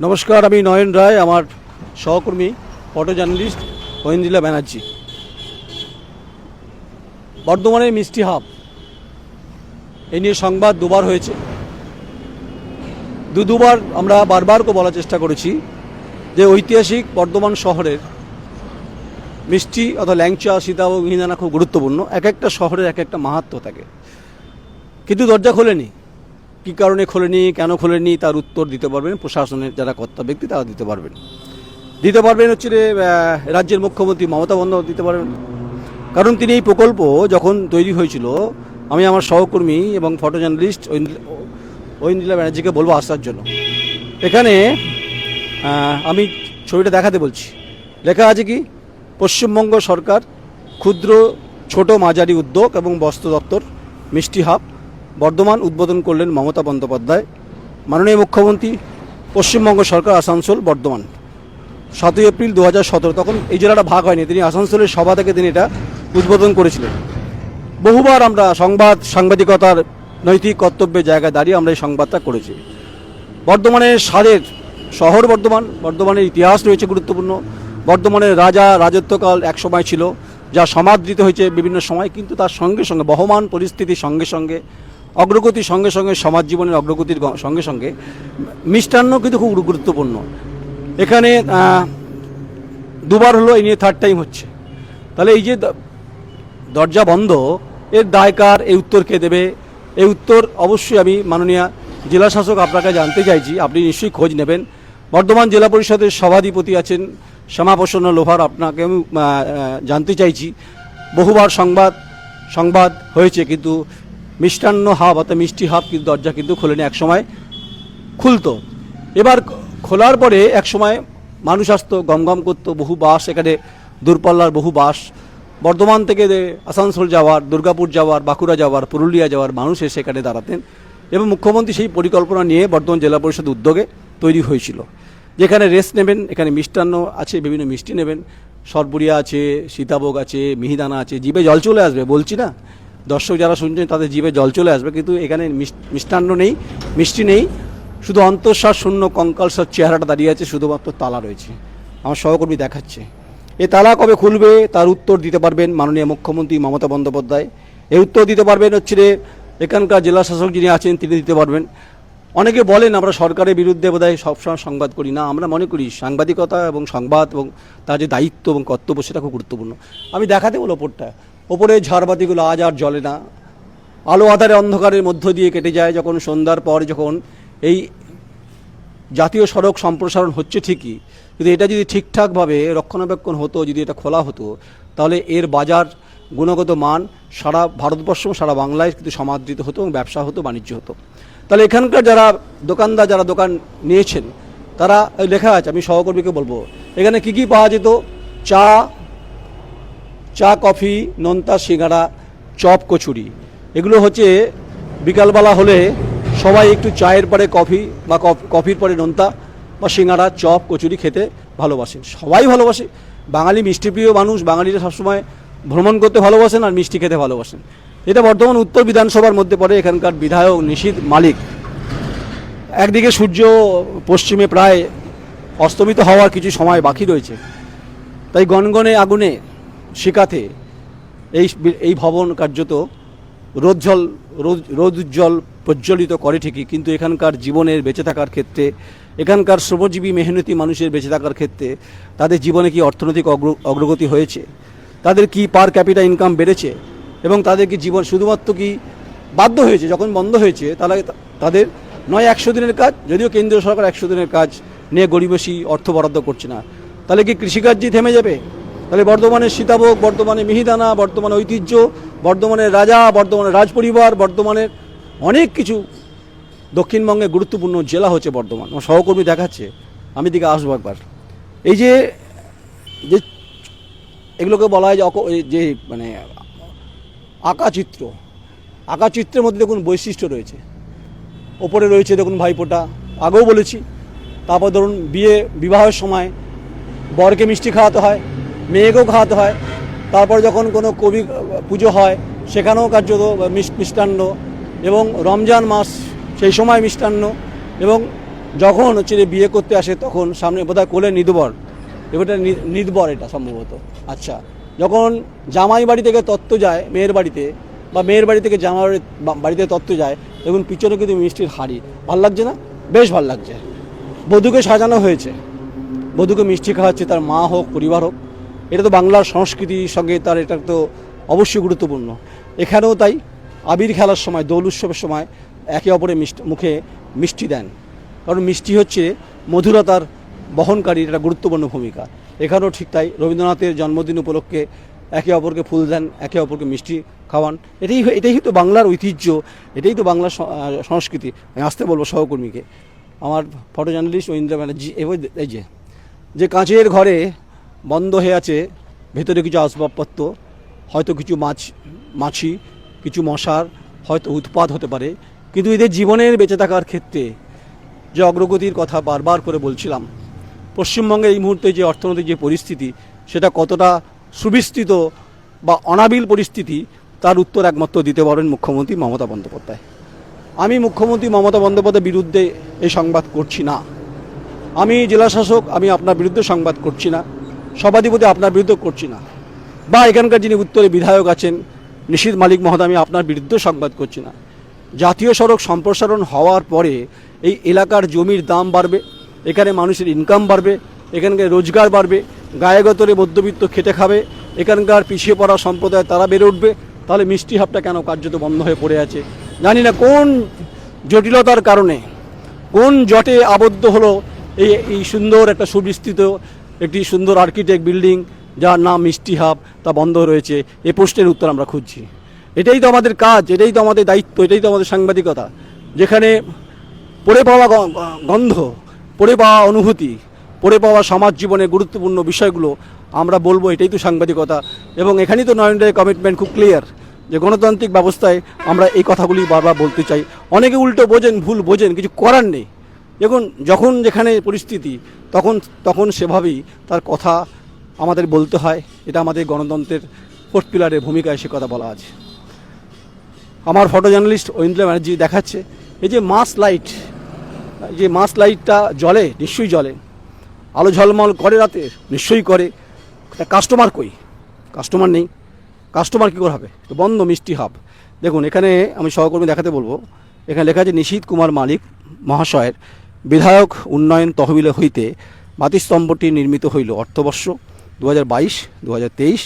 নমস্কার, আমি নয়ন রায়, আমার সহকর্মী ফটো জার্নালিস্ট ঐন্দ্রিলা ব্যানার্জি। বর্ধমানের মিষ্টি হাব এই নিয়ে সংবাদ দুবার হয়েছে। দু দুবার আমরা বারবার করে বলার চেষ্টা করেছি যে ঐতিহাসিক বর্ধমান শহরের মিষ্টি অথবা ল্যাংচা সীতা ও মিহিদানা খুব গুরুত্বপূর্ণ। এক একটা শহরের এক একটা মাহাত্ম থাকে। কিন্তু দরজা খোলেনি। কী কারণে খোলেনি, কেন খোলেনি, তার উত্তর দিতে পারবেন, প্রশাসনের যারা কর্তা ব্যক্তি, তারা দিতে পারবেন। দিতে পারবেন হচ্ছে রাজ্যের মুখ্যমন্ত্রী মমতা বন্দ্যোপাধ্যায় দিতে পারবেন। কারণ তিনি এই প্রকল্প যখন তৈরি হয়েছিল, আমি আমার সহকর্মী এবং ফটো জার্নালিস্ট ঐন্দ্রিলা ব্যানার্জিকে বলব আসার জন্য। এখানে আমি ছবিটা দেখাতে বলছি। লেখা আছে কি? পশ্চিমবঙ্গ সরকার ক্ষুদ্র, ছোট মাঝারি উদ্যোগ এবং বস্ত্র দপ্তর, মিষ্টি হাব। বর্ধমান উদ্বোধন করলেন মমতা বন্দ্যোপাধ্যায়, মাননীয় মুখ্যমন্ত্রী, পশ্চিমবঙ্গ সরকার আসানসোল, বর্ধমান। সাতই এপ্রিল দু হাজার সতেরো, তখন এই জেলাটা ভাগ হয়নি, তিনি আসানসোলের সভা থেকে তিনি এটা উদ্বোধন করেছিলেন। বহুবার আমরা সংবাদ, সাংবাদিকতার নৈতিক কর্তব্যের জায়গায় দাঁড়িয়ে আমরা এই সংবাদটা করেছি। বর্ধমানের স্বাদের শহর বর্ধমান, বর্ধমানের ইতিহাস রয়েছে গুরুত্বপূর্ণ। বর্ধমানের রাজা রাজত্বকাল এক সময় ছিল, যা সমাদৃত হয়েছে বিভিন্ন সময়, কিন্তু তার সঙ্গে সঙ্গে, বহমান পরিস্থিতির সঙ্গে সঙ্গে অগ্রগতির সঙ্গে সঙ্গে সমাজ জীবনের অগ্রগতির সঙ্গে সঙ্গে মিষ্টান্ন কিন্তু খুব গুরুত্বপূর্ণ। এখানে দুবার হলো এই নিয়ে থার্ড টাইম হচ্ছে। তাহলে এই যে দরজা বন্ধ, এর দায়কার এই উত্তর কে দেবে? এই উত্তর অবশ্যই আমি মাননীয় জেলা শাসক আপনাকে জানতে চাইছি। আপনি নিশ্চয়ই খোঁজ নেবেন। বর্ধমান জেলা পরিষদের সভাধিপতি আছেন শ্যামাপ্রসন্ন লোহার আপনাকে আমি জানতে চাইছি। বহুবার সংবাদ সংবাদ হয়েছে, কিন্তু মিষ্টান্ন হাব অর্থাৎ মিষ্টি হাব কিন্তু দরজা কিন্তু খোলেনি এক সময়। খুলতো। এবার খোলার পরে এক সময় মানুষ আসতো, গমগম করতো, বহু বাস এখানে, দূরপাল্লার বহু বাস। বর্ধমান থেকে আসানসোল যাওয়ার, দুর্গাপুর যাওয়ার, বাঁকুড়া যাওয়ার, পুরুলিয়া যাওয়ার মানুষ এসে এখানে দাঁড়াতেন এবং মুখ্যমন্ত্রী সেই পরিকল্পনা নিয়ে বর্ধমান জেলা পরিষদ উদ্যোগে তৈরি হয়েছিল, যেখানে রেস্ট নেবেন, এখানে মিষ্টান্ন আছে, বিভিন্ন মিষ্টি নেবেন। সরপুরিয়া আছে, সীতাভোগ আছে, মিহিদানা আছে, জিভে জল চলে আসবে, বলছি না? দর্শক যারা শুনছেন, তাদের জীবে জল চলে আসবে, কিন্তু এখানে মিষ্টান্ন নেই, মিষ্টি নেই। শুধু অন্তঃশ্বাস শূন্য কঙ্কালসার চেহারাটা দাঁড়িয়ে আছে, শুধুমাত্র তালা রয়েছে। আমার সহকর্মী দেখাচ্ছে। এই তালা কবে খুলবে, তার উত্তর দিতে পারবেন মাননীয় মুখ্যমন্ত্রী মমতা বন্দ্যোপাধ্যায়। এই উত্তর দিতে পারবেন হচ্ছে যে, এখানকার জেলা শাসক যিনি আছেন, তিনি দিতে পারবেন। অনেকে বলেন, আমরা সরকারের বিরুদ্ধে বোধহয় সবসময় সংবাদ করি। না, আমরা মনে করি, সাংবাদিকতা এবং সংবাদ এবং তার যে দায়িত্ব এবং কর্তব্য, সেটা খুব গুরুত্বপূর্ণ। আমি দেখাতে বলো ওপরটা। ওপরে ঝাড়বাতিগুলো আজ আর জ্বলে না। আলো আধারে অন্ধকারের মধ্য দিয়ে কেটে যায় যখন সন্ধ্যার পর যখন এই জাতীয় সড়ক সম্প্রসারণ হচ্ছে ঠিকই। কিন্তু এটা যদি ঠিকঠাকভাবে রক্ষণাবেক্ষণ হতো, যদি এটা খোলা হতো, তাহলে এর বাজার গুণগত মান সারা ভারতবর্ষ সারা বাংলায় কিন্তু সমাদৃত হতো এবং ব্যবসা হতো, বাণিজ্য হতো। তাহলে এখানকার যারা দোকানদার, যারা দোকান নিয়েছেন, তারা লেখা আছে, আমি সহকর্মীকে বলব, এখানে কি কি পাওয়া যেত? চা চা, কফি, নোনতা সিঙ্গাড়া চপ, কচুরি। এগুলো হচ্ছে বিকালবেলা হলে সবাই একটু চায়ের পরে কফি বা কফ- কফির পরে নোনতা বা সিঙ্গাড়া চপ, কচুরি খেতে ভালোবাসেন সবাই ভালোবাসে। বাঙালি মিষ্টিপ্রিয় মানুষ, বাঙালিরা সবসময় ভ্রমণ করতে ভালোবাসেন আর মিষ্টি খেতে ভালোবাসেন। এটা বর্তমান উত্তর বিধানসভার মধ্যে পড়ে এখানকার বিধায়ক নিশীদ মালিক। একদিকে সূর্য পশ্চিমে প্রায় অস্তমিত হওয়ার কিছু সময় বাকি রয়েছে। তাই গনগনে আগুনে শিকাতে এই এই ভবন কার্যত রোজ্জ্বল রোদ- রোদুজ্জ্বল প্রজ্বলিত করে ঠিকই, কিন্তু এখানকার জীবনের বেঁচে থাকার ক্ষেত্রে, এখানকার শ্রমজীবী মেহনতি মানুষের বেঁচে থাকার ক্ষেত্রে তাদের জীবনে কি অর্থনৈতিক অগ্র- অগ্রগতি হয়েছে? তাদের কি পার ক্যাপিটা ইনকাম বেড়েছে? এবং তাদের কি জীবন শুধুমাত্র কি বাধ্য হয়েছে, যখন বন্ধ হয়েছে তাহলে তাদের নয় একশো দিনের কাজ, যদিও কেন্দ্রীয় সরকার একশো দিনের কাজ নিয়ে গরিবেশি অর্থ বরাদ্দ করছে না। তাহলে কি কৃষিকার্যই থেমে যাবে? তাহলে বর্ধমানের সীতাভোগ, বর্ধমানে মিহিদানা, বর্ধমানে ঐতিহ্য, বর্ধমানের রাজা, বর্ধমানের রাজপরিবার, বর্ধমানের অনেক কিছু দক্ষিণবঙ্গে গুরুত্বপূর্ণ জেলা হচ্ছে বর্ধমান। আমার সহকর্মী দেখাচ্ছে, আমি দিকে আসব একবার। এই যে যে এগুলোকে বলা হয় যে যে মানে আঁকা চিত্র আঁকা চিত্রের মধ্যে দেখুন বৈশিষ্ট্য রয়েছে। ওপরে রয়েছে দেখুন ভাইফোঁটা, আগেও বলেছি। তারপর ধরুন বিয়ে, বিবাহের সময় বরকে মিষ্টি খাওয়াতে হয় মেয়েকেও খাওয়াতে হয়। তারপর যখন কোনো কবি পুজো হয়, সেখানেও কার্যত মিষ- মিষ্টান্ন এবং রমজান মাস সেই সময় মিষ্টান্ন এবং যখন হচ্ছে বিয়ে করতে আসে তখন সামনে বোধহয় কোলে নিদবর। এবারটা নি- নিদবর এটা সম্ভবত। আচ্ছা যখন জামাই বাড়ি থেকে তত্ত্ব যায় মেয়ের বাড়িতে বা মেয়ের বাড়ি থেকে জামাই বাড়িতে তত্ত্ব যায়, দেখুন পিছনে কিন্তু মিষ্টির হাড়ি। ভালো লাগছে না? বেশ ভালো লাগছে। বধূকে সাজানো হয়েছে। বধূকে মিষ্টি খাওয়াচ্ছে, তার মা হোক, পরিবার হোক। এটা তো বাংলার সংস্কৃতির সঙ্গে তার এটা তো অবশ্যই গুরুত্বপূর্ণ। এখানেও তাই আবির খেলার সময়, দোল উৎসবের সময় একে অপরের মুখে মিষ্টি দেন। কারণ মিষ্টি হচ্ছে মধুরতার বহনকারীর একটা গুরুত্বপূর্ণ ভূমিকা। এখানেও ঠিক তাই রবীন্দ্রনাথের জন্মদিন উপলক্ষে একে অপরকে ফুল দেন, একে অপরকে মিষ্টি খাওয়ান। এটাই এটাই তো বাংলার ঐতিহ্য, এটাই তো বাংলার সংস্কৃতি। আমি আসতে বলব সহকর্মীকে। আমার ফটো জার্নালিস্ট ঐন্দ্র ব্যানার্জি এই যে যে কাঁচের ঘরে বন্ধ হয়ে আছে, ভেতরে কিছু আসবাবপত্র, হয়তো কিছু মাছ, মাছি, কিছু মশার, হয়তো উৎপাদ হতে পারে। কিন্তু এদের জীবনের বেঁচে থাকার ক্ষেত্রে যে অগ্রগতির কথা বারবার করে বলছিলাম পশ্চিমবঙ্গের এই মুহূর্তে যে অর্থনৈতিক যে পরিস্থিতি, সেটা কতটা সুবিস্তৃত বা অনাবিল পরিস্থিতি, তার উত্তর একমাত্র দিতে পারেন মুখ্যমন্ত্রী মমতা বন্দ্যোপাধ্যায়। আমি মুখ্যমন্ত্রী মমতা বন্দ্যোপাধ্যায়ের বিরুদ্ধে এই সংবাদ করছি না। আমি জেলা শাসক আমি আপনার বিরুদ্ধে সংবাদ করছি না। সভাধিপতি আপনার বিরুদ্ধে করছি না। বা এখানকার যিনি উত্তরে বিধায়ক আছেন নিশীত মালিক মহোদয়, আমি আপনার বিরুদ্ধে সংবাদ করছি না। জাতীয় সড়ক সম্প্রসারণ হওয়ার পরে এই এলাকার জমির দাম বাড়বে, এখানে মানুষের ইনকাম বাড়বে, এখানকার রোজগার বাড়বে, গায়েগতরে মধ্যবিত্ত খেটে খাবে, এখানকার পিছিয়ে পড়া সম্প্রদায় তারা বেড়ে উঠবে, তাহলে মিষ্টি হাবটা কেন কার্যত বন্ধ হয়ে পড়ে আছে? জানি না কোন জটিলতার কারণে, কোন জটে আবদ্ধ হলো এই এই সুন্দর একটা সুবিস্তৃত একটি সুন্দর আর্কিটেক্ট বিল্ডিং যার নাম মিষ্টি হাব তা বন্ধ রয়েছে। এ প্রশ্নের উত্তর আমরা খুঁজছি। এটাই তো আমাদের কাজ, এটাই তো আমাদের দায়িত্ব, এটাই তো আমাদের সাংবাদিকতা। যেখানে পড়ে পাওয়া গন্ধ, পড়ে পাওয়া অনুভূতি, পড়ে পাওয়া সমাজ জীবনের গুরুত্বপূর্ণ বিষয়গুলো আমরা বলব, এটাই তো সাংবাদিকতা। এবং এখানেই তো নরেন্দ্রের কমিটমেন্ট খুব ক্লিয়ার যে গণতান্ত্রিক ব্যবস্থায় আমরা এই কথাগুলি বারবার বলতে চাই। অনেকে উল্টো বোঝেন, ভুল বোঝেন, কিছু করার নেই। দেখুন, যখন যেখানে পরিস্থিতি, তখন তখন সেভাবেই তার কথা আমাদের বলতে হয়। এটা আমাদের গণতন্ত্রের ফোর্থ পিলারের ভূমিকায় সে কথা বলা আছে। আমার ফটো জার্নালিস্ট ঐন্দ্র ব্যানার্জি দেখাচ্ছে, এই যে মাস লাইট যে মাস লাইটটা জলে নিশ্চয়ই জলে আলো ঝলমল করে রাতে, নিশ্চয়ই করে। কাস্টমার কই? কাস্টমার নেই। কাস্টমার কী করে হবে? বন্ধ মিষ্টি হাব দেখুন, এখানে আমি সহকর্মী দেখাতে বলব। এখানে লেখা আছে নিশীত কুমার মালিক মহাশয়ের। বিধায়ক উন্নয়ন তহবিলে হইতে বাতিস্তম্ভটি নির্মিত হইল অর্থবর্ষ দু হাজার বাইশ দু হাজার তেইশ,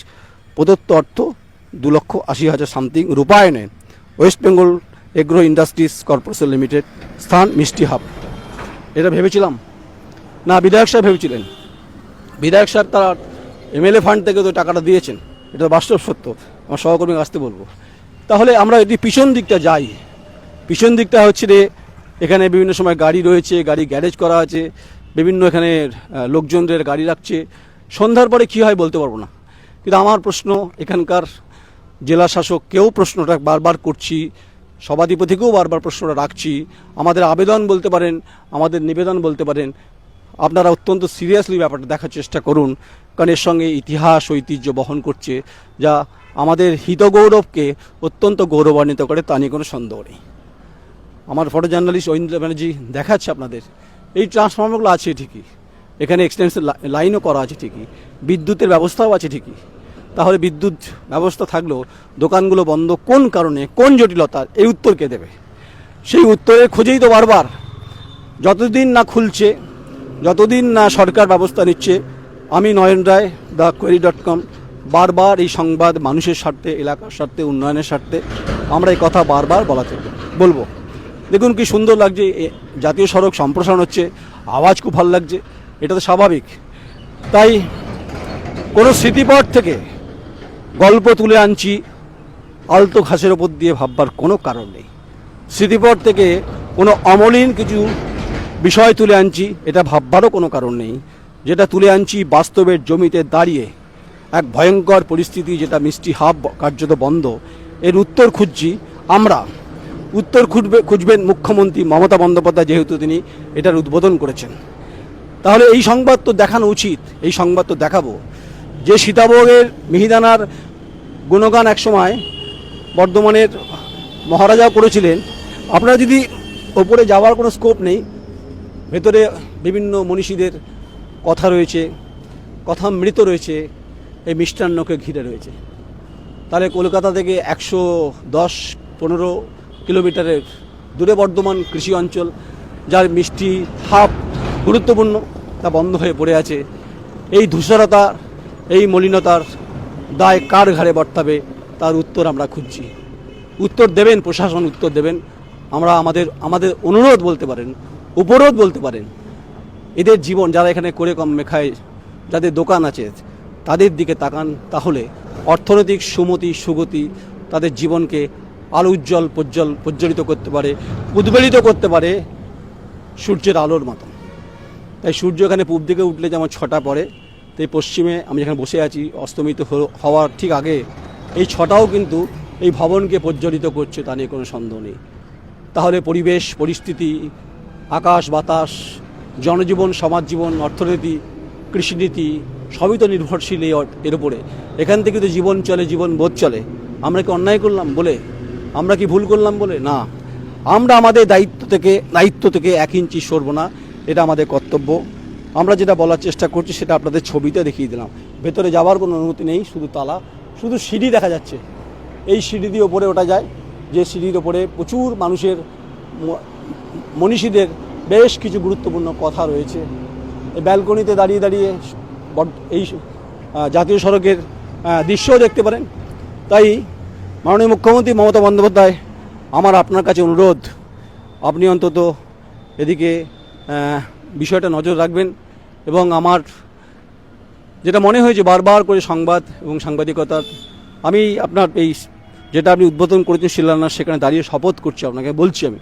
প্রদত্ত অর্থ দু লক্ষ আশি হাজার something রূপায়ণে West Bengal agro industries corporation limited, স্থান মিষ্টি হাব। এটা ভেবেছিলাম? না, বিধায়ক সাহেব ভেবেছিলেন। বিধায়ক সাহেব তার এমএলএ ফান্ড থেকে তো টাকাটা দিয়েছেন। এটা বাস্তব সত্য। আমার সহকর্মীকে আসতে বলব। তাহলে আমরা যদি পিছন দিকটা যাই, পিছন দিকটা হচ্ছে রে এখানে বিভিন্ন সময় গাড়ি রয়েছে, গাড়ি গ্যারেজ করা আছে, বিভিন্ন এখানে লোকজনদের গাড়ি রাখছে। সন্ধ্যার পরে কী হয় বলতে পারব না। কিন্তু আমার প্রশ্ন, এখানকার জেলা শাসক, কেউ প্রশ্নটা বারবার করছি, সভাধিপতিকেও বারবার প্রশ্নটা রাখছি। আমাদের আবেদন বলতে পারেন, আমাদের নিবেদন বলতে পারেন, আপনারা অত্যন্ত সিরিয়াসলি ব্যাপারটা দেখার চেষ্টা করুন। কারণ এর সঙ্গে ইতিহাস, ঐতিহ্য বহন করছে, যা আমাদের হিতগৌরবকে অত্যন্ত গৌরবান্বিত করে, তা নিয়ে কোনো সন্দেহ নেই। আমার ফটো জার্নালিস্ট ঐন্দ্র ব্যানার্জি দেখাচ্ছে আপনাদের। এই ট্রান্সফর্মারগুলো আছে ঠিকই। এখানে এক্সটেন্সিভ লাইনও করা আছে ঠিকই। বিদ্যুতের ব্যবস্থাও আছে ঠিকই। তাহলে বিদ্যুৎ ব্যবস্থা থাকলেও দোকানগুলো বন্ধ কোন কারণে, কোন জটিলতার এই উত্তর কে দেবে? সেই উত্তরের খোঁজেই তো বারবার। যতদিন না খুলছে, যতদিন না সরকার ব্যবস্থা নিচ্ছে, আমি Nayan Roy the query dot com বারবার এই সংবাদ মানুষের স্বার্থে, এলাকার স্বার্থে, উন্নয়নের স্বার্থে, আমরা এই কথা বারবার বলা বলব। দেখুন কি সুন্দর লাগছে জাতীয় সড়ক সম্প্রসারণ হচ্ছে, আওয়াজ খুব ভালো লাগছে, এটা তো স্বাভাবিক। তাই কোনো স্মৃতিপট থেকে গল্প তুলে আনছি, আলতো ঘাসের ওপর দিয়ে ভাববার কোনো কারণ নেই। স্মৃতিপট থেকে কোনো অমলিন কিছু বিষয় তুলে আনছি, এটা ভাববারও কোনো কারণ নেই। যেটা তুলে আনছি বাস্তবের জমিতে দাঁড়িয়ে, এক ভয়ঙ্কর পরিস্থিতি, যেটা মিষ্টি হাব কার্যত বন্ধ। এর উত্তর খুঁজছি আমরা। উত্তর খুঁজবে খুঁজবেন মুখ্যমন্ত্রী মমতা বন্দ্যোপাধ্যায় যেহেতু তিনি এটার উদ্বোধন করেছেন। তাহলে এই সংবাদ তো দেখানো উচিত, এই সংবাদ তো দেখাবো। যে সীতাভোগের মিহিদানার গুণগান একসময় ভেতরে বিভিন্ন মনীষীদের কথা রয়েছে, কথা মৃত রয়েছে, এই মিষ্টান্নকে ঘিরে রয়েছে। তাহলে কলকাতা থেকে একশো দশ, পনেরো কিলোমিটারের দূরে বর্ধমান কৃষি অঞ্চল, যার মিষ্টি হাব গুরুত্বপূর্ণ, তা বন্ধ হয়ে পড়ে আছে। এই ধূসরতা, এই মলিনতার দায় কার ঘাড়ে বর্তাবে, তার উত্তর আমরা খুঁজছি। উত্তর দেবেন, প্রশাসন উত্তর দেবেন। আমরা আমাদের আমাদের অনুরোধ বলতে পারেন, উপরোধ বলতে পারেন। এদের জীবন যারা এখানে করে কম মেখায়, যাদের দোকান আছে, তাদের দিকে তাকান, তাহলে অর্থনৈতিক সুমতি, সুগতি তাদের জীবনকে আলো উজ্জ্বল, প্রজ্জ্বল প্রজ্বলিত করতে পারে, উদ্বেলিত করতে পারে সূর্যের আলোর মতো তাই সূর্য এখানে পূব দিকে উঠলে যেমন ছটা পড়ে, তাই পশ্চিমে আমি যেখানে বসে আছি, অস্তমিত হওয়ার ঠিক আগে, এই ছটাও কিন্তু এই ভবনকে প্রজ্বলিত করছে, তা নিয়ে কোনো সন্দেহ নেই। তাহলে পরিবেশ, পরিস্থিতি, আকাশ, বাতাস, জনজীবন সমাজ জীবন অর্থনীতি, কৃষিনীতি, সবই তো নির্ভরশীল এর উপরে। এখান থেকে তো জীবন চলে, জীবন বোধ চলে। আমরা কি অন্যায় করলাম বলে? আমরা কি ভুল করলাম বলে? না। আমরা আমাদের দায়িত্ব থেকে দায়িত্ব থেকে এক ইঞ্চি সরব না। এটা আমাদের কর্তব্য। আমরা যেটা বলার চেষ্টা করছি সেটা আপনাদের ছবিতে দেখিয়ে দিলাম। ভেতরে যাওয়ার কোনো অনুমতি নেই, শুধু তালা। শুধু সিঁড়ি দেখা যাচ্ছে। এই সিঁড়ি দিয়ে ওপরে ওঠা যায়। যে সিঁড়ির ওপরে প্রচুর মানুষের মনীষীদের বেশ কিছু গুরুত্বপূর্ণ কথা রয়েছে। এই ব্যালকনিতে দাঁড়িয়ে দাঁড়িয়ে এই জাতীয় সড়কের দৃশ্যও দেখতে পারেন। তাই মাননীয় মুখ্যমন্ত্রী মমতা বন্দ্যোপাধ্যায়, আমার আপনার কাছে অনুরোধ। আপনি অন্তত এদিকে বিষয়টা নজর রাখবেন এবং আমার যেটা মনে হয়েছে বারবার করে সংবাদ এবং সাংবাদিকতার আমি আপনার এই যেটা আপনি উদ্বোধন করেছেন শিলান্যাস, সেখানে দাঁড়িয়ে শপথ করছি আপনাকে, বলছি আমি।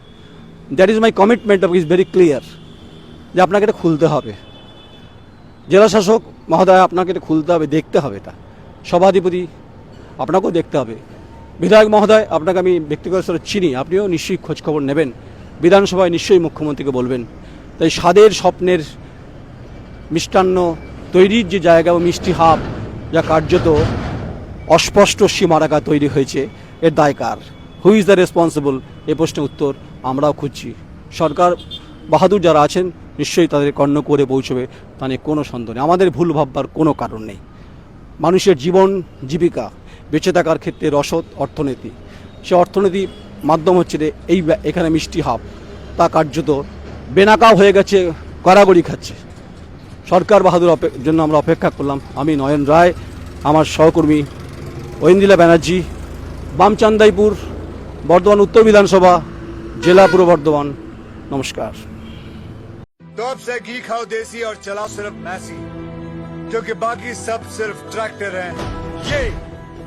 That is my commitment of is very clear যে আপনাকে এটা খুলতে হবে। জেলা শাসক মহোদয়, আপনাকে এটা খুলতে হবে, দেখতে হবে এটা। সভাধিপতি, আপনাকেও দেখতে হবে। বিধায়ক মহোদয়, আপনাকে আমি ব্যক্তিগত স্তরে চিনি, আপনিও নিশ্চয়ই খোঁজখবর নেবেন। বিধানসভায় নিশ্চয়ই মুখ্যমন্ত্রীকে বলবেন। তাই স্বাদের স্বপ্নের মিষ্টান্ন, তৈরির যে জায়গা ও মিষ্টি হাব, যা কার্যত অস্পষ্ট সীমারেখা তৈরি হয়েছে, এর দায় কার? হু ইজ দ্য রেসপন্সিবল এ প্রশ্নের উত্তর আমরাও খুঁজছি। সরকার বাহাদুর যারা আছেন, নিশ্চয়ই তাদের কর্ণ করে পৌঁছবে, তা নিয়ে কোনো সন্দেহ নেই। আমাদের ভুল ভাববার কোনো কারণ নেই। মানুষের জীবন জীবিকা বেঁচে থাকার ক্ষেত্রে রসদ অর্থনীতি সে অর্থনীতি মাধ্যম হচ্ছে যে এই ব্যা- এখানে মিষ্টি হাব তা কার্যত বেনাকাও হয়ে গেছে কড়াগড়ি খাচ্ছে সরকার বাহাদুর অপে- জন্য আমরা অপেক্ষা করলাম আমি নয়ন রায় আমার সহকর্মী ঐন্দিলা ব্যানার্জি বামচান্দাইপুর বর্ধমান উত্তর বিধানসভা জেলা পূর্ব বর্ধমান নমস্কার तो अब से घी खाओ देसी और चलाओ सिर्फ मैसी क्योंकि बाकी सब सिर्फ ट्रैक्टर हैं ये